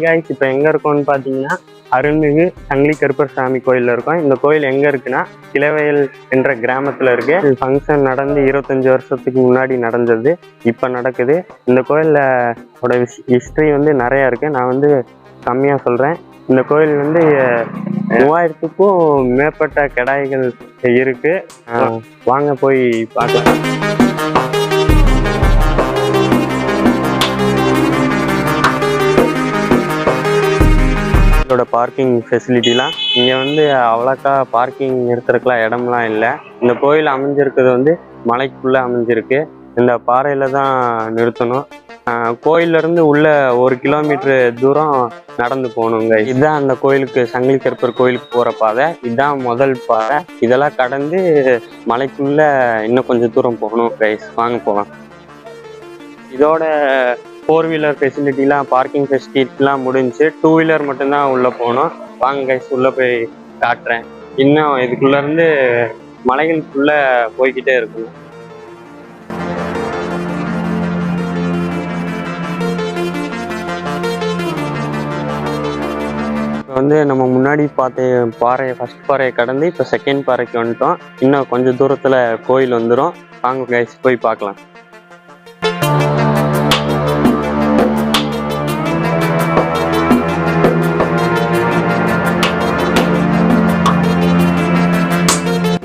Hi guys இப்போ எங்கே இருக்கோம்னு பார்த்தீங்கன்னா அருள்மிகு சங்கிலி கருப்பர் சாமி கோயிலில் இருக்கோம். இந்த கோயில் எங்கே இருக்குன்னா கிளவயல் என்ற கிராமத்தில் இருக்கு. ஃபங்க்ஷன் நடந்து இருபத்தஞ்சி வருஷத்துக்கு முன்னாடி நடந்தது. இப்போ நடக்குது. இந்த கோயிலோட ஹிஸ்ட்ரி வந்து நிறையா இருக்குது நான் வந்து கம்மியாக சொல்கிறேன் இந்த கோயில் வந்து மூவாயிரத்துக்கும் மேற்பட்ட கிடாய்கள் இருக்கு. அஹ், வாங்க போய் பார்க்கலாம். இதோட பார்க்கிங் ஃபெசிலிட்டிலாம் இங்கே வந்து அவ்வளோக்கா பார்க்கிங் நிறுத்துறதுக்குலாம் இடம்லாம் இல்லை. இந்த கோயில் அமைஞ்சிருக்கிறது வந்து மலைக்குள்ளே அமைஞ்சிருக்கு. இந்த பாறையில் தான் நிறுத்தணும். ஆஹ் கோயில்ல இருந்து உள்ள ஒரு கிலோமீட்டர் தூரம் நடந்து போகணுங்க இதுதான் அந்த கோயிலுக்கு சங்கிலி கருப்பர் கோயிலுக்கு போகிற பாதை. இதுதான் முதல் பாதை. இதெல்லாம் கடந்து மலைக்குள்ள இன்னும் கொஞ்சம் தூரம் போகணும் கைஸ் வாங்க போகலாம். இதோட ஃபோர் வீலர் ஃபெசிலிட்டிலாம் பார்க்கிங் ஃபெசிலிட்டிலாம் முடிஞ்சு டூ வீலர் மட்டும்தான் உள்ளே போகணும். வாங்க கைஸ் உள்ளே போய் காட்டுறேன். இன்னும் இதுக்குள்ள இருந்து போய்கிட்டே இருக்கும் வந்து நம்ம முன்னாடி பார்த்த பாறையை ஃபர்ஸ்ட் பாறையை கடந்து இப்போ செகண்ட் பாறைக்கு வந்துட்டோம். இன்னும் கொஞ்சம் தூரத்தில் கோயில் வந்துடும் வாங்க கைஸ் போய் பார்க்கலாம்.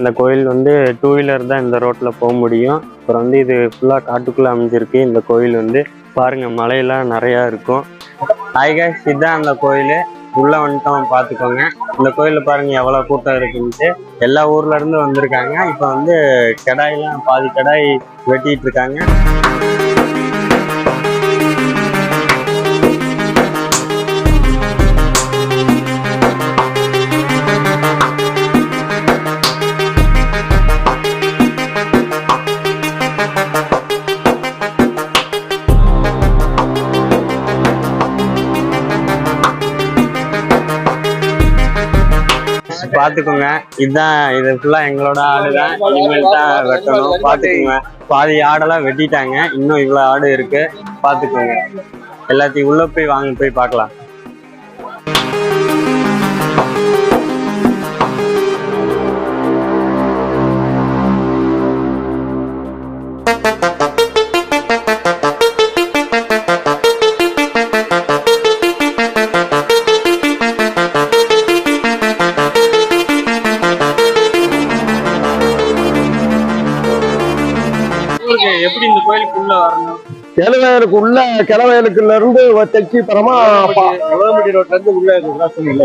இந்த கோயில் வந்து டூ வீலர் தான் இந்த ரோட்டில் போக முடியும். அப்புறம் வந்து இது ஃபுல்லாக காட்டுக்குள்ளே அமைஞ்சிருக்கு. இந்த கோயில் வந்து பாருங்க மலையெல்லாம் நிறையா இருக்கும். ஹாய் guys இதுதான் அந்த கோயில். உள்ள வந்துட்டோம் பார்த்துக்கோங்க. இந்த கோயிலில் பாருங்க எவ்வளோ கூட்டம் இருக்குன்ட்டு. எல்லா ஊர்ல இருந்து வந்திருக்காங்க. இப்போ வந்து கெடாயெல்லாம் பாதி கெடாய் வெட்டிட்டு இருக்காங்க. பாத்துக்கோங்க. இதுதான் இது ஃபுல்லா எங்களோட ஆடு தான் இனிமேல் தான் வெட்டணும். பாத்துக்கோங்க. பாதி ஆடெல்லாம் வெட்டிட்டாங்க. இன்னும் இவ்வளவு ஆடு இருக்கு. பாத்துக்கோங்க. எல்லாத்தையும் உள்ள போய் வாங்க போய் பார்க்கலாம். கிளவயலுக்கு உள்ள கிளவயலுக்குள்ள இருந்து தெச்சி பரமா உலகமடி ரோட்ல இருந்து உள்ள இல்ல.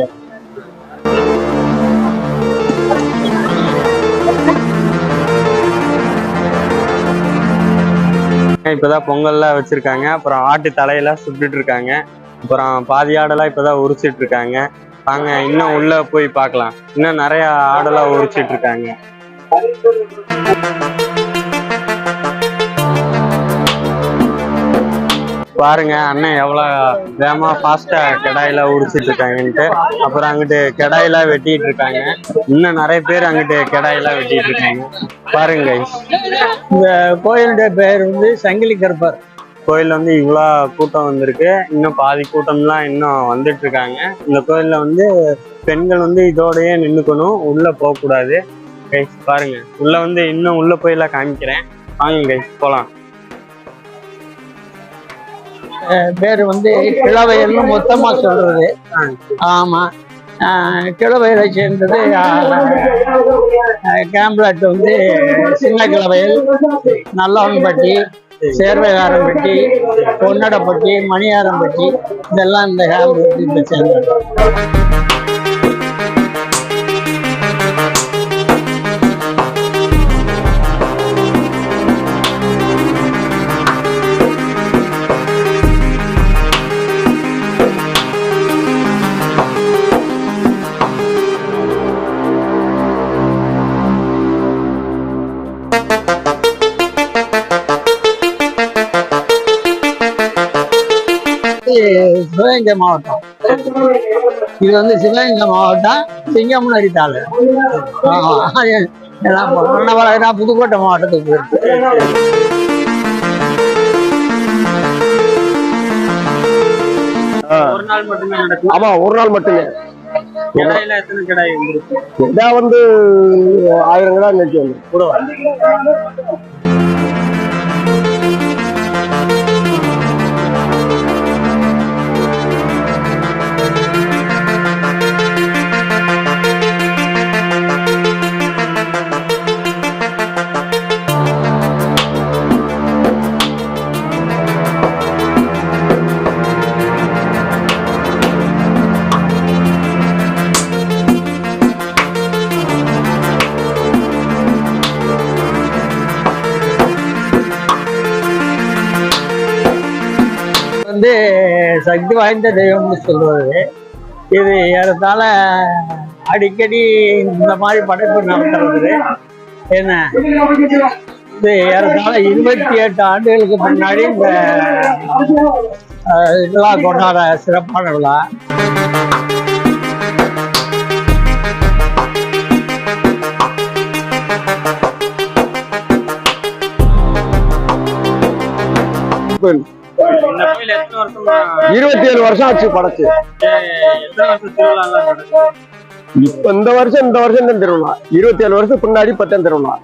இப்பதான் பொங்கல்லாம் வச்சிருக்காங்க. அப்புறம் ஆட்டு தலையெல்லாம் சுட்டுட்டு இருக்காங்க. அப்புறம் பாதி ஆடெல்லாம் இப்பதான் உரிச்சிட்டு இருக்காங்க. வாங்க இன்னும் உள்ள போய் பார்க்கலாம். இன்னும் நிறைய ஆடெல்லாம் உரிச்சிட்டு இருக்காங்க. பாருங்க அண்ணன் எவ்வளவு வேகமா ஃபாஸ்டா கெடாயில உரிச்சிட்டு இருக்காங்கன்ட்டு. அப்புறம் அங்கிட்டு கெடாயில வெட்டிட்டு இருக்காங்க. இன்னும் நிறைய பேர் அங்கிட்டு கெடாயில வெட்டிட்டு இருக்காங்க. பாருங்க. இந்த கோயிலுடைய பெயர் வந்து சங்கிலி கருப்பர். கோயில்ல வந்து இவ்வளோ கூட்டம் வந்திருக்கு. இன்னும் பாதி கூட்டம்லாம் இன்னும் வந்துட்டு இருக்காங்க. இந்த கோயில்ல வந்து பெண்கள் வந்து இதோடயே நின்றுக்கணும் உள்ள போகக்கூடாது. கைஸ் பாருங்க. உள்ள வந்து இன்னும் உள்ள போயெல்லாம் காமிக்கிறேன். வாங்க கைஸ் போலாம். பேர் வந்து கிழவயல்னு மொத்தமாக சொல்றது. ஆமாம் ஆஹ் சேர்ந்தது கேம்ப்லட் வந்து சின்ன கிழவையில் நல்லவன்பட்டி சேர்வைகாரம்பட்டி பொன்னடப்பட்டி மணியாரம்பட்டி இதெல்லாம் இந்த கேம்ப்லட் சேர்ந்தது. சிவகங்கை மாவட்டம். இது வந்து சிவகங்கை மாவட்டம் சிங்கமுனரி நான் நான் புதுக்கோட்டை மாவட்டத்துக்கு ஆமா ஒரு நாள் மட்டுமே. கிடா வந்து ஆயிரம் கிடா வந்து சக்தி வாய்ந்த தெய்வம்னு சொல்வது இது ஏறத்தாழ அடிக்கடி இந்த மாதிரி படைப்பு நடத்துறது. என்ன? இது ஏறத்தாழ இருபத்தி எட்டு ஆண்டுகளுக்கு முன்னாடி இந்த இதெல்லாம் கொண்டாட சிறப்பான விழா. கோயில் இருபத்தி ஏழு வருஷம் ஆச்சு படைச்சு வருஷம் இப்ப இந்த வருஷம் இந்த வருஷம் தான் திருவிழா. இருபத்தி ஏழு வருஷம் பின்னாடி பத்தாம் திருவிழா.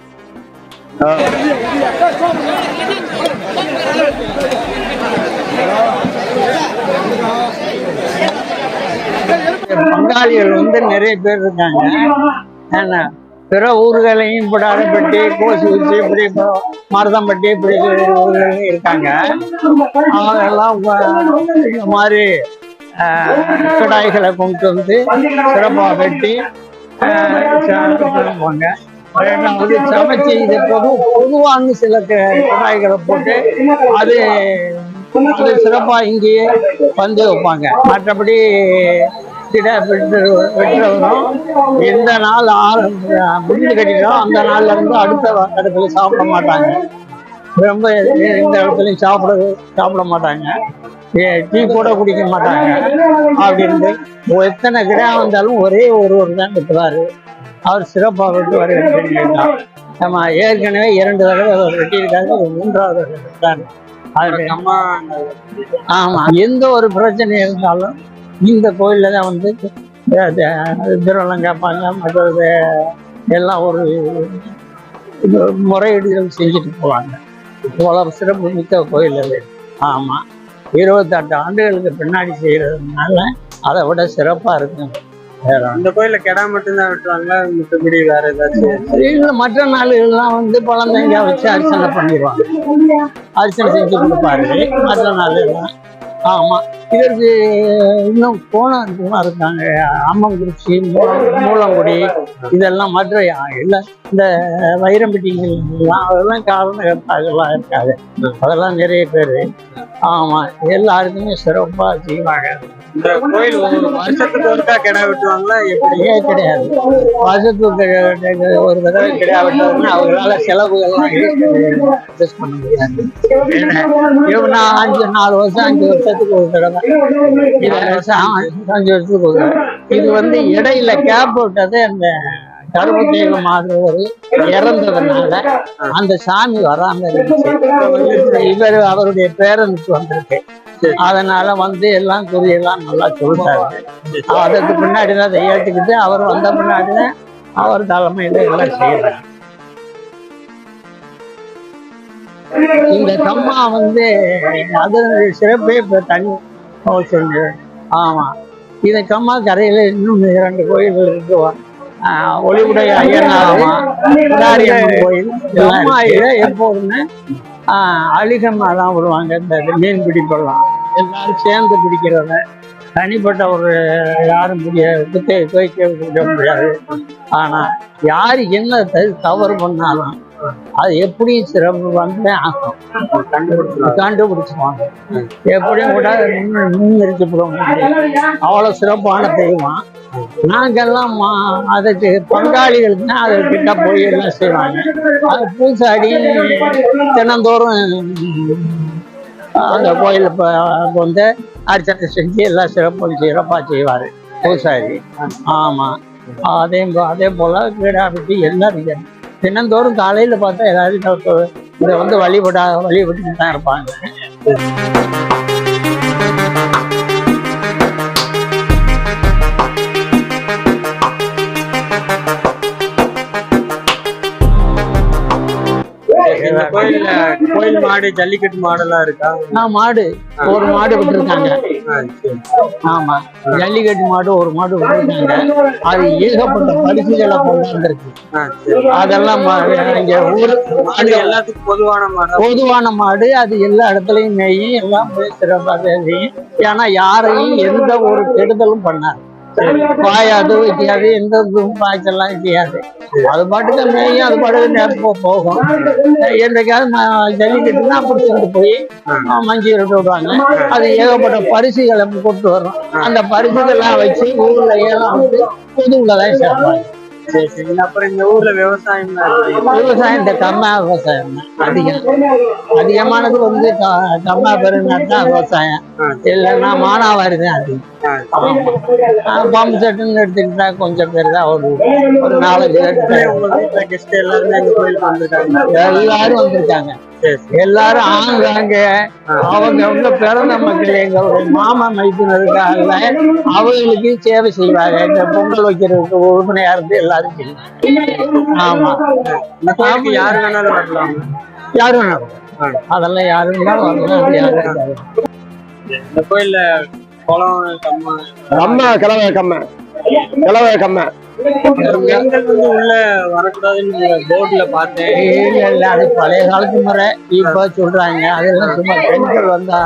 பங்காளிகள் வந்து நிறைய பேர் இருக்காங்க. ஏன்னா பிற ஊர்களையும் இப்படி அரைப்பட்டி கோசி வச்சு இப்படி மருதம்பட்டி இப்படி ஊர்களையும் இருக்காங்க. அவங்க எல்லாம் இந்த மாதிரி ஆஹ், கிடாய்களை கொண்டு வந்து சிறப்பாக வெட்டி ஆஹ், ச- பண்ணுவாங்க ரெண்டாவது சமைச்சு இது பொது பொதுவான சில க- கிடாய்களை போட்டு அது சிறப்பாக இங்கேயே வந்து வைப்பாங்க. மற்றபடி திட வெட்டு வெட்டுறவரும் எந்த நாள் முடிஞ்சு கட்டிட்டோம் அந்த நாள்ல இருந்து அடுத்த இடத்துல சாப்பிட மாட்டாங்க. ரொம்ப எந்த இடத்துலையும் சாப்பிட சாப்பிட மாட்டாங்க. டீ கூட குடிக்க மாட்டாங்க. அப்படின்னு எத்தனை கிடா வந்தாலும் ஒரே ஒருவர் தான் வெட்டுவாரு. அவர் சிறப்பாக வெட்டுவார் அப்படின்னு நம்ம ஏற்கனவே இரண்டு தடவை அவர் வெட்டியிருக்காரு இது மூன்றாவது தடவை வெட்டுறாரு. அது அம்மா ஆமா எந்த ஒரு பிரச்சனை இருந்தாலும் இந்த கோயில்ல தான் வந்து திருவள்ளம் கேட்பாங்க மற்றது எல்லாம் ஒரு முறையீடுகள் செஞ்சுட்டு போவாங்க. இவ்வளவு சிறப்பு மிக்க கோயில் அது. ஆமா. இருபத்தெட்டு ஆண்டுகளுக்கு பின்னாடி செய்யறதுனால அதை விட சிறப்பா இருக்கும். வேற ஒண்ணும். இந்த கோயில்ல கிடா மட்டும்தான் வெட்டுவாங்களா? மத்தபடி வேற ஏதாச்சும்? இல்ல மற்ற நாளுகள்லாம் வந்து குழந்தைங்க வச்சு அர்ச்சனை பண்ணிடுவாங்க. அர்ச்சனை செஞ்சு கொடுப்பாரு. மற்ற நாளுகள்லாம் ஆமா. இதற்கு இன்னும் கோணம் இருக்காங்க. அம்மங்குறிச்சி மூலங்குடி இதெல்லாம் மதுரை இல்லை இந்த வைரம்பட்டிங்கெல்லாம் அதெல்லாம் காரணகர்த்தாக்கள்லாம் இருக்காது அதெல்லாம் நிறைய பேர். ஆமா எல்லாருக்குமே சிறப்பா செய்வாங்க. இந்த கோயில் வருஷத்துக்கு ஒருக்கா கிடா வெட்டுவாங்களா எப்படி? ஏ கிடையாது. வருஷத்துக்கு. ஒரு தடவை கிடையாது விட்டதுன்னா அவங்களால செலவுகள்லாம் அட்ஜஸ்ட் பண்ண முடியாது. இவங்க நான் அஞ்சு நாலு வருஷம் அஞ்சு வருஷத்துக்கு ஒரு தடவை. இருபது வருஷம் அஞ்சு வருஷத்துக்கு ஒரு தடவை. இது வந்து இடையில கேப் விட்டது அந்த கருப்பத்தேவ மாதவர் இறந்ததுனால அந்த சாமி வராம இருந்துச்சு. இவர் அவருடைய பேரனுக்கு வந்திருக்கு. அதனால வந்து எல்லாம் குறியெல்லாம் நல்லா சொல்லிட்டாரு அதற்கு பின்னாடிதான் அதை ஏற்றுக்கிட்டு அவர் வந்த பின்னாடிதான் அவர் தலைமையில எல்லாம் செய்யறாரு இந்த கம்மா வந்து அது சிறப்பே இப்போ தனி சொல்லு ஆமா. இந்த கம்மா கரையில இன்னும் இரண்டு கோயில்கள் இருக்கு. ஒளிவுடைய ஐயனாமா பிடாரியம்மன் கோயில். கம்மாயில எப்போதுமே ஆஹ் அழிகம்மா தான் விடுவாங்க. இந்த மீன் பிடிப்பெல்லாம் எல்லாரும் சேர்ந்து பிடிக்கிறத தனிப்பட்ட ஒரு யாரும் குத்தை துவைக்க முடியாது. ஆனா யாரு என்ன தவறு பண்ணாலும் அது எப்படி சிறப்பு வந்து ஆகும்? கண்டுபிடிச்சிருவாங்க எப்படியும் கூட முன்னிறுத்தி முடியும் அவ்வளவு சிறப்பான தெய்வம். நாங்கெல்லாம் மா- அதுக்கு பங்காளிகளுக்குன்னா அது கிட்ட போய் எல்லாம் செய்வாங்க? அது பூசாடி தினந்தோறும் அந்த கோயில் வந்து அர்ச்சனை செஞ்சு எல்லாம் சிறப்பு சிறப்பாக செய்வார். பூசாரி. ஆமாம் அதே அதே போல் கிடா வெட்டி எல்லாம் தினந்தோறும் காலையில் பார்த்தா ஏதாவது இதை வந்து வழிபடா வழிபட்டு தான் இருப்பாங்க. கோயிலில் கோயில் மாடு ஜல்லிக்கட்டு மாடெல்லாம் இருக்கா? நான் மாடு. ஒரு மாடு விட்டுருக்காங்க. ஆமா. ஜல்லிக்கட்டு மாடு ஒரு மாடு விட்டுருக்காங்க. அது ஏகப்பட்ட பரிசுகளை கொண்டாந்துருக்கு. அதெல்லாம் இங்க ஊர் மாடு எல்லாத்துக்கும் பொதுவான மாடா? பொதுவான மாடு. அது எல்லா இடத்துலயும் மேயும் எல்லாம் போய் சிறப்பாக செய்யும் ஏன்னா யாரையும் எந்த ஒரு கெடுதலும் பண்ணாது. பாயாது வைக்காது எந்த இதுவும் பாய்ச்சல்லாம் செய்யாது அது பாட்டுக்கு மேயும் அது பாட்டுக்கு நேரம் போகும். என்னைக்காவது ம- ஜல்லிக்கட்டுனா பிடிச்சிட்டு போய் மஞ்சி விட்டு விடுவாங்க. அது ஏகப்பட்ட பரிசுகளை கொண்டு வரும். அந்த பரிசுகள்லாம் வச்சு ஊர்ல ஏலம் வந்து பொதுவுல தான் சேர்ப்பாங்க. சரி சரி. அப்புறம் இந்த ஊர்ல விவசாயம் விவசாயம் இந்த கம்மா விவசாயம் தான். அதிகம். அதிகமானது வந்து கம்மா பெருநாள் தான் விவசாயம் இல்லைன்னா மானாவாரி தான் அதிகம். பம்பு செட்டுன்னு எடுத்துக்கிட்டா கொஞ்சம் பேர் தான் ஒரு ஒரு நாலஞ்சு கெஸ்ட் எல்லாருமே இந்த கோயிலுக்கு வந்திருக்காங்க. எல்லாரும் வந்திருக்காங்க. எல்லாரும் ஆங்காங்க. அவங்க அவங்க பிறந்த மக்கள் எங்களுடைய மாமா மைத்தினருக்காக அவங்களுக்கு சேவை செய்வாங்க. இந்த பொங்கல் வைக்கிறதுக்கு உறுதுணையா இருந்து எல்லாரும் செய்வாங்க. ஆமா. யாரு வேணாலும் வரலாம். யாரும் வேணாம். அதெல்லாம் யாரும் வேணாலும் வரலாம். இந்த கோயில்ல கம்மா கிழவை கம்ம கிழவை கம்ம உள்ள வரக்கூடாதுன்னு போர்டுல பார்த்தேன் இல்ல இல்ல அது பழைய காலத்து முறை இப்ப சொல்றாங்க அதெல்லாம் சும்மா பெண்கள் வந்தா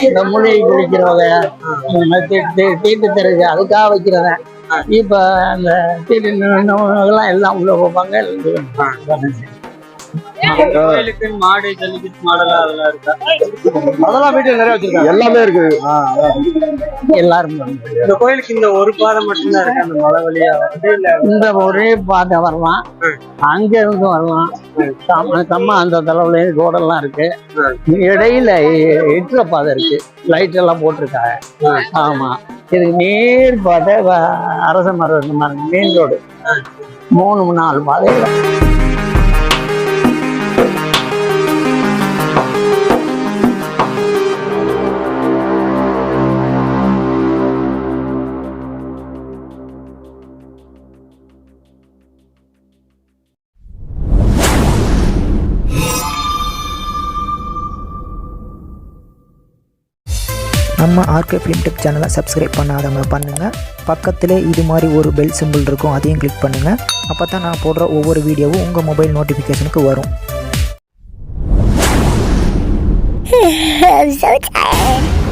இந்த மூலிகை குடிக்கிறவங்க இந்த மாதிரி தீட்டு தருது அதுக்காக வைக்கிறத இப்ப அந்த தீட்டு நிறுவனங்கள்லாம் எல்லாம் உள்ள கோயிலுக்கு மாடு ஜல்லிக்கட்டு மாடெல்லாம் அதெல்லாம் இருக்கா? அதெல்லாம் வீட்டுல நிறைய வச்சிருக்காங்க. எல்லாமே இருக்குது எல்லாரும். இந்த கோயிலுக்கு இந்த ஒரு பாதை மட்டும்தான் இருக்கு அந்த மலை வழியா இந்த ஒரே பாதை வரலாம். அங்க இருந்து வரலாம். கம்மா அந்த தலைவுல ரோடெல்லாம் இருக்கு. இடையில எ- எட்டுற பாதை இருக்கு. லைட் எல்லாம் போட்டிருக்காங்க. ஆமா. இது நேர் பாதை அரச மரம் மெயின் ரோடு மூணு நாலு பாதை நம்ம ஆர்கே ஃபிலிம் டெக் சேனலை சப்ஸ்கிரைப் பண்ணாதவங்க பண்ணுங்கள் பக்கத்தில் இது மாதிரி ஒரு பெல் சிம்பிள் இருக்கும் அதையும் கிளிக் பண்ணுங்கள் அப்போ தான் நான் போடுற ஒவ்வொரு வீடியோவும் உங்கள் மொபைல் நோட்டிஃபிகேஷனுக்கு வரும். I'm so tired.